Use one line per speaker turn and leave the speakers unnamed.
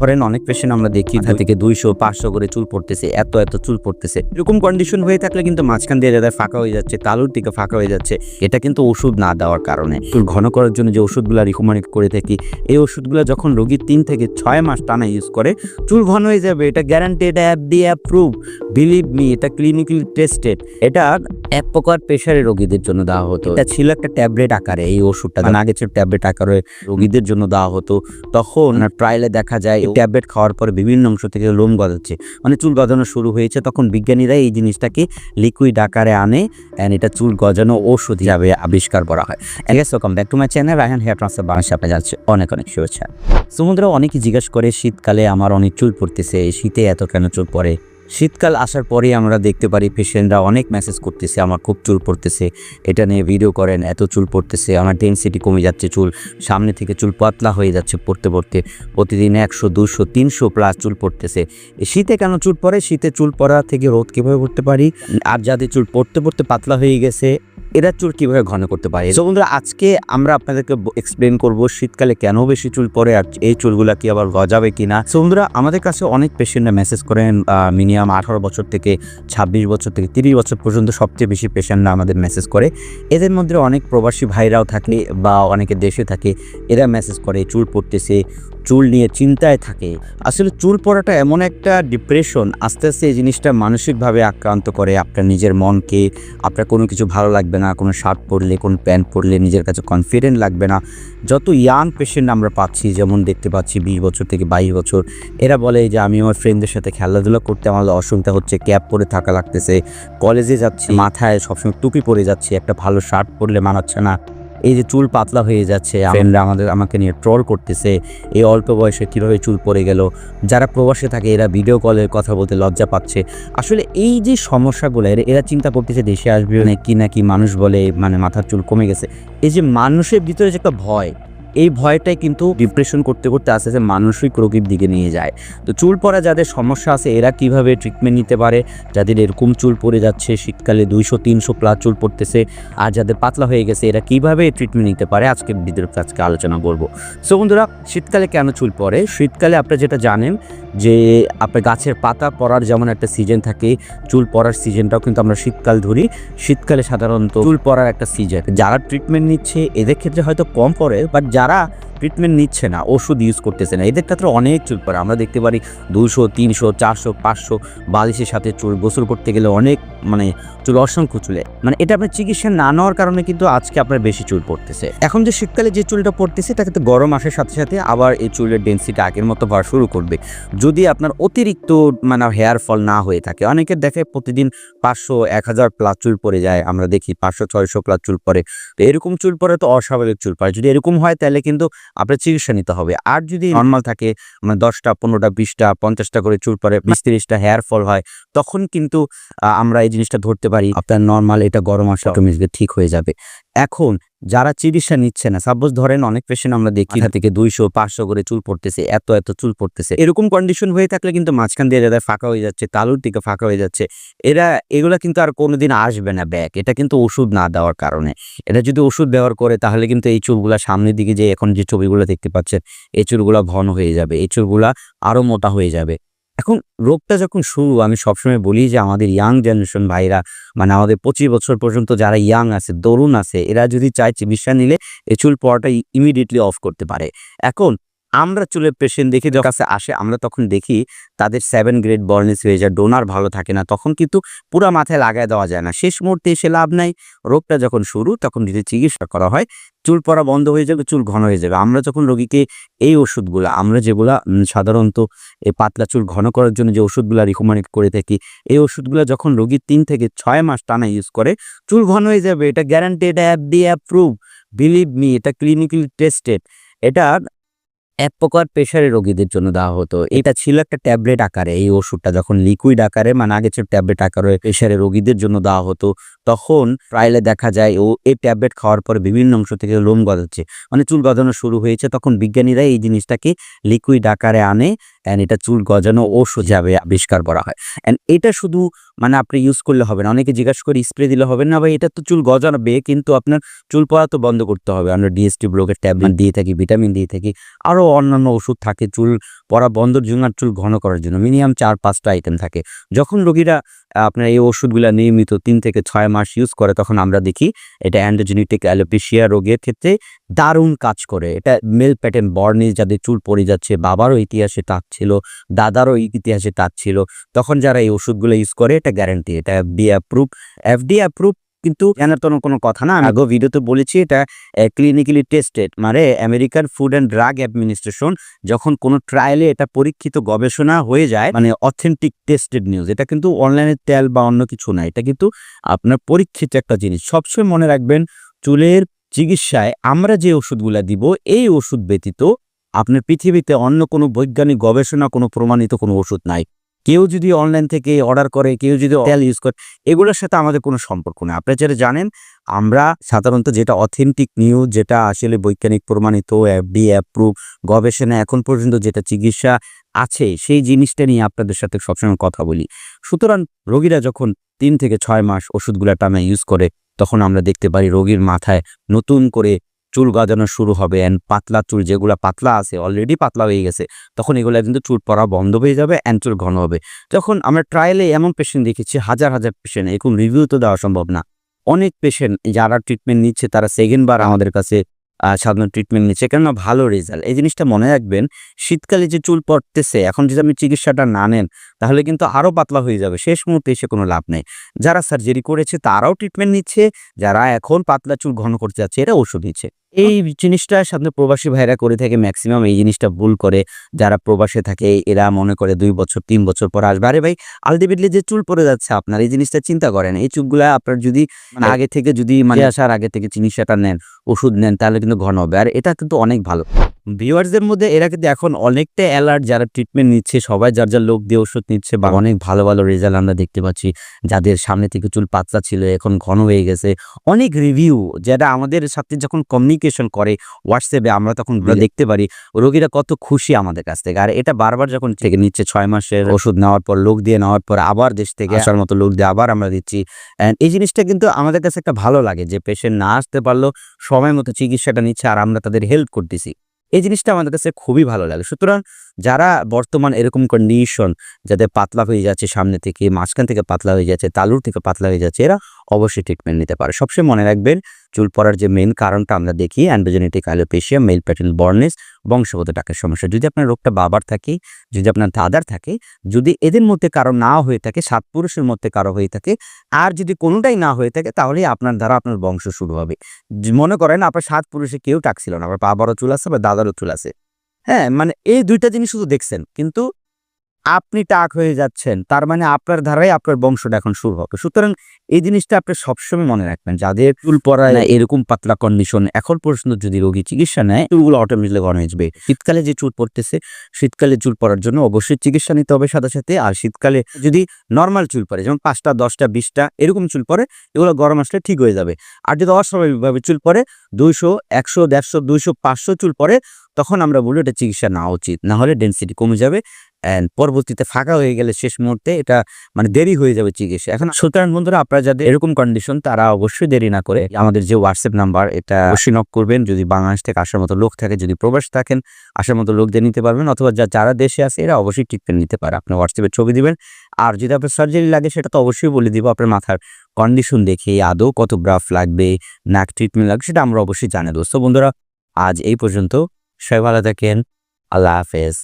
ধরেন অনেক পেশেন্ট আমরা দেখি ধা থেকে দুইশো পাঁচশো করে চুল পড়তেছে এত এত চুল পড়তেছে। এরকম কন্ডিশন হয়ে থাকলে কিন্তু মাঝখান দিয়ে যাদের ফাঁকা হয়ে যাচ্ছে তালুর দিকে ফাঁকা হয়ে যাচ্ছে এটা কিন্তু ওষুধ না দেওয়ার কারণে। চুল ঘন করার জন্য যে ওষুধগুলো রিকমেন্ড করে থাকি এই ওষুধগুলো যখন রোগী তিন থেকে ছয় মাস টানা ইউজ করে চুল ঘন হয়ে যাবে এটা গ্যারান্টি এটা অ্যাপ দিয়ে অ্যাপ্রুভ বিলিভ মি এটা ক্লিনিক্যালি টেস্টেড এটা এক প্রকার প্রেশারের রোগীদের জন্য দেওয়া হতো। এটা ছিল একটা ট্যাবলেট আকারে, এই ওষুধটা মানে আগে ছিল ট্যাবলেট আকারে রোগীদের জন্য দেওয়া হতো, তখন ট্রায়ালে দেখা যায় ট্যাবলেট খাওয়ার পরে বিভিন্ন অংশ থেকে লোম গজাচ্ছে। মানে চুল গজানো শুরু হয়েছে, তখন বিজ্ঞানীরা এই জিনিসটাকে লিকুইড আকারে আনে অ্যান্ড এটা চুল গজানো ওষুধ হিসাবে আবিষ্কার করা হয়। Guys welcome back to my channel Raihan here transfer বাংলাদেশে আপনার যাচ্ছে অনেক অনেক শুভেচ্ছা। সমুদ্র অনেকেই জিজ্ঞেস করে, শীতকালে আমার অনেক চুল পড়তেছে, শীতে এত কেন চুল পড়ে? শীতকাল আসার পরে আমরা দেখতে পারি পেশেন্টরা অনেক মেসেজ করতেছে, আমার খুব চুল পড়তেছে, এটা নিয়ে ভিডিও করেন, এত চুল পড়তেছে, আমার ডেন্সিটি কমে যাচ্ছে চুল, সামনে থেকে চুল পাতলা হয়ে যাচ্ছে পড়তে পড়তে, প্রতিদিন একশো, দুশো, তিনশো প্লাস চুল পড়তেছে। শীতে কেন চুল পড়ে? শীতে চুল পড়া থেকে রোদ কীভাবে করতে পারি? আর যাদের চুল পড়তে পড়তে পাতলা হয়ে গেছে এরা চুল কীভাবে ঘন করতে পারে? তো বন্ধুরা, আজকে আমরা আপনাদেরকে এক্সপ্লেন করব শীতকালে কেন বেশি চুল পড়ে আর এই চুলগুলা কি আবার গজাবে কিনা? তো বন্ধুরা, আমাদের কাছে অনেক পেশেন্টরা মেসেজ করেন মিনিমাম আঠারো বছর থেকে ছাব্বিশ বছর থেকে তিরিশ বছর পর্যন্ত সবচেয়ে বেশি পেশেন্টরা আমাদের মেসেজ করে। এদের মধ্যে অনেক প্রবাসী ভাইরাও থাকে বা অনেকে দেশে থাকে, এরা মেসেজ করে চুল পড়তেছে চুল নিয়ে চিন্তায় থাকে। আসলে চুল পড়াটা এমন একটা ডিপ্রেশন আস্তে আস্তে এই জিনিসটা মানসিকভাবে আক্রান্ত করে। আপনার নিজের মনকে, আপনার কোনো কিছু ভালো লাগবে না, কোনো শার্ট পরলে, কোনো প্যান্ট পরলে নিজের কাছে কনফিডেন্ট লাগবে না। যত ইয়াং পেশেন্ট আমরা পাচ্ছি, যেমন দেখতে পাচ্ছি বিশ বছর থেকে বাইশ বছর, এরা বলে যে, আমি আমার ফ্রেন্ডদের সাথে খেলাধুলা করতে আমার অসুবিধা হচ্ছে, ক্যাপ পরে থাকা লাগতেছে কলেজে যাচ্ছি, মাথায় সবসময় টুপি পরে যাচ্ছি, একটা ভালো শার্ট পরলে মানাচ্ছে না। এই যে চুল পাতলা হয়ে যাচ্ছে ফ্রেন্ডরা আমাদের আমাকে নিয়ে ট্রল করতেছে এই অল্প বয়সে কীভাবে চুল পড়ে গেল যারা প্রবাসে থাকে এরা ভিডিও কলে কথা বলতে লজ্জা পাচ্ছে। আসলে এই যে সমস্যাগুলো এরা- এরা চিন্তা করতেছে দেশে আসবে নাকি নাকি মানুষ বলে মানে মাথার চুল কমে গেছে। এই যে মানুষের ভিতরে যে একটা ভয় এই ভয়টাই কিন্তু ডিপ্রেশন করতে করতে আস্তে আস্তে মানসিক রোগীর দিকে নিয়ে যায়। তো চুল পড়া যাদের সমস্যা আছে, এরা কীভাবে ট্রিটমেন্ট নিতে পারে? যাদের এরকম চুল পড়ে যাচ্ছে, শীতকালে দুইশো, তিনশো প্লাস চুল পড়তেছে, আর যাদের পাতলা হয়ে গেছে, এরা কীভাবে ট্রিটমেন্ট নিতে পারে? আজকে ভিডিওর আজকে আলোচনা করব। সো বন্ধুরা, শীতকালে কেন চুল পড়ে? শীতকালে আপনারা যেটা জানেন যে, আপনার গাছের পাতা পড়ার যেমন একটা সিজন থাকে, চুল পড়ার সিজনটাও কিন্তু আমরা শীতকাল ধরি। শীতকালে সাধারণত চুল পড়ার একটা সিজন যারা ট্রিটমেন্ট নিচ্ছে, এদের ক্ষেত্রে হয়তো কম পড়ে বাট যারা para ট্রিটমেন্ট নিচ্ছে না, ওষুধ ইউজ করতেছে না। এদের ক্ষেত্রে অনেক চুল পড়ে। আমরা দেখতে পারি দুশো তিনশো, চারশো, পাঁচশো বালিশের সাথে চুল, গোসল করতে গেলে অনেক মানে চুল অসংখ্য চুলে। মানে এটা আপনার চিকিৎসা না নেওয়ার কারণে কিন্তু আজকে আপনার বেশি চুল পড়তেছে। এখন যে শীতকালে যে চুলটা পড়তেছে, এটা কিন্তু গরম আসার সাথে সাথে আবার এই চুলের ডেন্সিটি আগের মতো বাড়া শুরু করবে। যদি আপনার অতিরিক্ত মানে হেয়ার ফল না হয়ে থাকে অনেকের দেখে প্রতিদিন পাঁচশো, এক হাজার প্লাস চুল পড়ে যায়। আমরা দেখি পাঁচশো, ছয়শো প্লাস চুল পড়ে। তো এরকম চুল পরে তো অস্বাভাবিক চুল পড়ে। যদি এরকম হয়, তাহলে কিন্তু আপনার চিকিৎসা নিতে হবে। আর যদি নর্মাল থাকে মানে দশটা, পনেরোটা, বিশটা, পঞ্চাশটা করে চুল পরে, বিশ, তিরিশটা হেয়ার ফল হয়, তখন কিন্তু আমরা এই জিনিসটা ধরতে পারি। আপনার নর্মাল এটা গরম আসা অটোমেটিক ঠিক হয়ে যাবে। এখন যারা চিকিৎসা নিচ্ছে না সাপোজ ধরেন অনেক পেশেন্ট আমরা দেখি থেকে দুইশো পাঁচশো করে চুল পড়তেছে এত এত চুল পড়তেছে। এরকম কন্ডিশন হয়ে থাকলে কিন্তু মাঝখান দিয়ে যাদের ফাঁকা হয়ে যাচ্ছে তালুর দিকে ফাঁকা হয়ে যাচ্ছে এরা এগুলা কিন্তু আর কোনোদিন আসবে না ব্যাক এটা কিন্তু ওষুধ না দেওয়ার কারণে। এটা যদি ওষুধ ব্যবহার করে তাহলে কিন্তু এই চুলগুলা সামনের দিকে যে এখন যে ছবিগুলো দেখতে পাচ্ছেন এই চুলগুলা ঘন হয়ে যাবে এই চুলগুলা আরও মোটা হয়ে যাবে। এখন রোগটা যখন শুরু, আমি সবসময় বলি যে আমাদের ইয়াং জেনারেশন ভাইরা মানে আমাদের পঁচিশ বছর পর্যন্ত যারা ইয়াং আছে, তরুণ আছে, এরা যদি চায় চিকিৎসা নিলে এ চুল পড়াটা ইমিডিয়েটলি অফ করতে পারে। এখন আমরা চুলের পেশেন্ট দেখে, যখন কাছে আসে, আমরা তখন দেখি তাদের সেভেন গ্রেড বর্নেস হয়ে যায় ডোনার ভালো থাকে না, তখন কিন্তু পুরা মাথায় লাগায় দেওয়া যায় না। শেষ মুহূর্তে এসে লাভ নাই। রোগটা যখন শুরু, তখন যদি চিকিৎসা করা হয়, চুল পড়া বন্ধ হয়ে যাবে, চুল ঘন হয়ে যাবে। আমরা যখন রোগীকে এই ওষুধগুলো, আমরা যেগুলা সাধারণত এই পাতলা চুল ঘন করার জন্য যে ওষুধগুলো রিকমেন্ড করে থাকি, এই ওষুধগুলো যখন রোগী তিন থেকে ছয় মাস টানা ইউজ করে, চুল ঘন হয়ে যাবে। এটা গ্যারান্টি এটা অ্যাপ দিয়ে অ্যাপ্রুভ বিলিভ মি এটা ক্লিনিক্যালি টেস্টেড এটা এক প্রকার প্রেশারের রোগীদের জন্য দেওয়া হতো। এটা ছিল একটা ট্যাবলেট আকারে। এই ওষুধটা যখন লিকুইড আকারে মানে আগে ছিল ট্যাবলেট আকারে প্রেশারের রোগীদের জন্য দেওয়া হতো, তখন ট্রায়ালে দেখা যায় ও এই ট্যাবলেট খাওয়ার পরে বিভিন্ন অংশ থেকে লোম গজাচ্ছে। মানে চুল গজানো শুরু হয়েছে, তখন বিজ্ঞানীরা এই জিনিসটাকে লিকুইড আকারে আনে। অ্যান্ড এটা চুল গজানো ওষুধ যাবে আবিষ্কার করা হয়। অ্যান্ড এটা শুধু মানে আপনি ইউজ করলে হবে না অনেকে জিজ্ঞাসা করে স্প্রে দিলে হবে না? ভাই এটা তো চুল গজাবে কিন্তু আপনার চুল পড়া তো বন্ধ করতে হবে। আমরা ডিএসটি ব্লকের ট্যাবলেট দিয়ে থাকি ভিটামিন দিয়ে থাকি আরও অন্যান্য ওষুধ থাকে চুল পড়া বন্ধর জন্য আর চুল ঘন করার জন্য। মিনিমাম চার পাঁচটা আইটেম থাকে। যখন রোগীরা আপনার এই ওষুধগুলো নিয়মিত তিন থেকে ছয় মাস ইউজ করে তখন আমরা দেখি এটা অ্যান্ডোজেনেটিক অ্যালোপেশিয়া রোগের ক্ষেত্রে দারুণ কাজ করে। এটা মেল প্যাটার্ন বর্ণে যাদের চুল পড়ে যাচ্ছে, বাবারও ইতিহাসে তার ছিল, দাদারও ইতিহাসে তার ছিল। তখন যারা এই ওষুধগুলো ইউজ করে, এটা গ্যারান্টি এটা এফডি অ্যাপ্রুভ এফডি অ্যাপ্রুভ কিন্তু তো কোনো কথা না। আগেও ভিডিওতে বলেছি, এটা ক্লিনিক্যালি টেস্টেড মানে American Food and Drug Administration যখন কোনো ট্রায়ালে এটা পরীক্ষিত গবেষণা হয়ে যায় মানে অথেন্টিক টেস্টেড নিউজ এটা কিন্তু অনলাইনে তেল বা অন্য কিছু না। এটা কিন্তু আপনার পরীক্ষিত একটা জিনিস। সবসময় মনে রাখবেন, চুলের চিকিৎসায় আমরা যে ওষুধগুলা দিব, এই ওষুধ ব্যতীত আপনার পৃথিবীতে অন্য কোনো বৈজ্ঞানিক গবেষণা, কোনো প্রমাণিত কোনো ওষুধ নাই। কেউ যদি অনলাইন থেকে অর্ডার করে, কেউ যদি তেল ইউজ করে, এগুলোর সাথে আমাদের কোনো সম্পর্ক নেই। আপনারা যেটা জানেন, আমরা সাধারণত যেটা অথেন্টিক নিউজ যেটা আসলে বৈজ্ঞানিক প্রমাণিত এফডি অ্যাপ্রুভ গবেষণা এখন পর্যন্ত যেটা চিকিৎসা আছে, সেই জিনিসটা নিয়ে আপনাদের সাথে সবসময় কথা বলি। সুতরাং রোগীরা যখন তিন থেকে ছয় মাস ওষুধগুলো টানা ইউজ করে তখন আমরা দেখতে পারি রোগীর মাথায় নতুন করে চুল গাজানো শুরু হবে অ্যান্ড পাতলা চুল, যেগুলো পাতলা আছে অলরেডি পাতলা হয়ে গেছে, তখন এগুলো কিন্তু চুল পরা বন্ধ হয়ে যাবে অ্যান্ড চুল ঘন হবে। যখন আমরা ট্রায়ালে এমন পেশেন্ট দেখেছি, হাজার হাজার পেশেন্ট এরকম রিভিউ তো দেওয়া সম্ভব না। অনেক পেশেন্ট যারা ট্রিটমেন্ট নিচ্ছে, তারা সেকেন্ডবার আমাদের কাছে সাধারণ ট্রিটমেন্ট নিচ্ছে। কেননা ভালো রেজাল্ট এই জিনিসটা মনে রাখবেন, শীতকালে যে চুল পড়তেছে, এখন যদি আপনি চিকিৎসাটা না নেন, তাহলে কিন্তু আরও পাতলা হয়ে যাবে। শেষ মুহূর্তে এসে কোনো লাভ নেই। যারা সার্জারি করেছে, তারাও ট্রিটমেন্ট নিচ্ছে। যারা এখন পাতলা চুল ঘন করতে যাচ্ছে, এরা ওষুধ নিচ্ছে। এই জিনিসটা সামনে প্রবাসী ভাইরা করে থাকে ম্যাক্সিমাম এই জিনিসটা ভুল করে। যারা প্রবাসে থাকে এরা মনে করে দুই বছর তিন বছর পর আসবে। আরে ভাই আলটিমেটলি যে চুল পড়ে যাচ্ছে আপনার এই জিনিসটা চিন্তা করেন। এই চুলগুলা আপনার যদি মানে আগে থেকে যদি মানে আসার আগে থেকে চিকিৎসাটা নেন ওষুধ নেন তাহলে কিন্তু ঘন হবে। আর এটা কিন্তু অনেক ভালো। ভিউয়ার্সদের মধ্যে এরা কিন্তু এখন অনেকটা অ্যালার্ট যারা ট্রিটমেন্ট নিচ্ছে সবাই যার যার লোক দিয়ে ওষুধ নিচ্ছে বা অনেক ভালো ভালো রেজাল্ট আমরা দেখতে পাচ্ছি। যাদের সামনে থেকে চুল পাতলা ছিল এখন ঘন হয়ে গেছে। অনেক রিভিউ যারা আমাদের সাথে যখন কমিউনিকেশন করে হোয়াটসঅ্যাপে আমরা তখন দেখতে পারি। রোগীরা কত খুশি আমাদের কাছ থেকে। আর এটা বারবার যখন থেকে নিচ্ছে ছয় মাসের ওষুধ নেওয়ার পর লোক দিয়ে নেওয়ার পর আবার দেশ থেকে আসার মতো লোক দিয়ে আবার আমরা দিচ্ছি। And এই জিনিসটা কিন্তু আমাদের কাছে একটা ভালো লাগে যে পেশেন্ট না আসতে পারলেও সময় মতো চিকিৎসাটা নিচ্ছে আর আমরা তাদের হেল্প করতেছি। এই জিনিসটা আমাদের কাছে খুবই ভালো লাগে। সুতরাং যারা বর্তমান এরকম কন্ডিশন যাদের পাতলা হয়ে যাচ্ছে সামনে থেকে, মাঝখান থেকে পাতলা হয়ে যাচ্ছে, তালুর থেকে পাতলা হয়ে যাচ্ছে, এরা অবশ্যই ট্রিটমেন্ট নিতে পারে। সবসময় মনে রাখবেন, চুল পড়ার যে মেন কারণটা আমরা দেখি androgenetic alopecia male pattern baldness বংশগত টাকের সমস্যা। যদি আপনার রোগটা বাবার থাকে, যদি আপনার দাদার থাকে, যদি এদের মধ্যে কারও না হয়ে থাকে, সাত পুরুষের মধ্যে কারও হয়ে থাকে, আর যদি কোনোটাই না হয়ে থাকে তাহলে আপনার দ্বারা আপনার বংশ শুরু হবে। মনে করেন আপনার সাত পুরুষে কেউ টাক ছিল না, আপনার বাবারও চুল আছে বা দাদারও চুল আছে। হ্যাঁ মানে এই দুইটা জিনিস শুধু দেখছেন। কিন্তু আপনি টাক হয়ে যাচ্ছেন তার মানে আপনার ধারাই আপনার বংশটা এখন শুরু হবে। সুতরাং এই জিনিসটা আপনি সবসময় মনে রাখবেন যাদের চুল পড়ায় না এরকম পাতলা কন্ডিশন এখন পর্যন্ত যদি রোগী চিকিৎসা নেয় চুলগুলো অটোমেটিকলি ঘন হয়ে যাবে। শীতকালে যে চুল পড়তেছে শীতকালে চুল পড়ার জন্য অবশ্যই চিকিৎসা নিতে হবে সাথে সাথে। আর শীতকালে যদি নর্মাল চুল পড়ে যেমন পাঁচটা দশটা বিশটা এরকম চুল পড়ে এগুলো গরম আসলে ঠিক হয়ে যাবে। আর যদি অস্বাভাবিকভাবে চুল পড়ে দুইশো একশো দেড়শো দুইশো পাঁচশো চুল পড়ে তখন আমরা বলি এটা চিকিৎসা নেওয়া উচিত। না হলে ডেন্সিটি কমে যাবে অ্যান্ড পরবর্তীতে ফাঁকা হয়ে গেলে শেষ মুহূর্তে এটা মানে দেরি হয়ে যাবে চিকিৎসা। এখন সুতরাং বন্ধুরা, আপনারা যাদের এরকম কন্ডিশন তারা অবশ্যই দেরি না করে আমাদের যে হোয়াটসঅ্যাপ নাম্বার এটা অবশ্যই নক করবেন। যদি বাংলাদেশ থেকে আসার মতো লোক থাকে, যদি প্রবাস থাকেন, আসার মতো লোক দিয়ে নিতে পারবেন, অথবা যা, যারা দেশে আছে, এরা অবশ্যই ট্রিটমেন্ট নিতে পারে। আপনি হোয়াটসঅ্যাপে ছবি দিবেন। আর যদি আপনার সার্জারি লাগে, সেটা তো অবশ্যই বলে দিব আপনার মাথার কন্ডিশন দেখে, আদৌ কত ব্রাফ লাগবে নাক ট্রিটমেন্ট লাগবে, সেটা আমরা অবশ্যই জানাই দোস্ত বন্ধুরা, আজ এই পর্যন্ত। সবাই ভালো থাকেন। আল্লাহ হাফেজ।